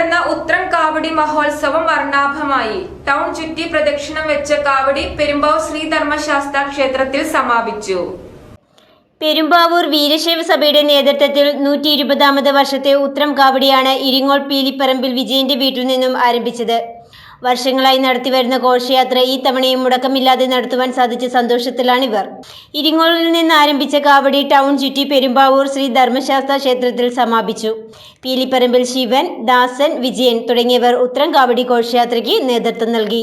നടന്ന ഉത്രം കാവടി മഹോത്സവം വർണാഭമായി. ടൗൺ ചുറ്റി പ്രദക്ഷിണം വെച്ച കാവടി പെരുമ്പാവൂർ ശ്രീധർമ്മശാസ്ത്ര ക്ഷേത്രത്തിൽ സമാപിച്ചു. പെരുമ്പാവൂർ വീരശൈവ സഭയുടെ നേതൃത്വത്തിൽ നൂറ്റി ഇരുപതാമത് വർഷത്തെ ഉത്രം കാവടിയാണ് ഇരിങ്ങോൾ പീലിപ്പറമ്പിൽ വിജയന്റെ വീട്ടിൽ നിന്നും ആരംഭിച്ചത്. വർഷങ്ങളായി നടത്തിവരുന്ന ഘോഷയാത്ര ഈ തവണയും മുടക്കമില്ലാതെ നടത്തുവാൻ സാധിച്ച സന്തോഷത്തിലാണിവർ. ഇരിങ്ങോളിൽ നിന്ന് ആരംഭിച്ച കാവടി ടൗൺ ചുറ്റി പെരുമ്പാവൂർ ശ്രീ ധർമ്മശാസ്ത്ര ക്ഷേത്രത്തിൽ സമാപിച്ചു. പീലിപ്പറമ്പിൽ ശിവൻ ദാസൻ വിജയൻ തുടങ്ങിയവർ ഉത്തരം കാവടി ഘോഷയാത്രയ്ക്ക് നേതൃത്വം നൽകി.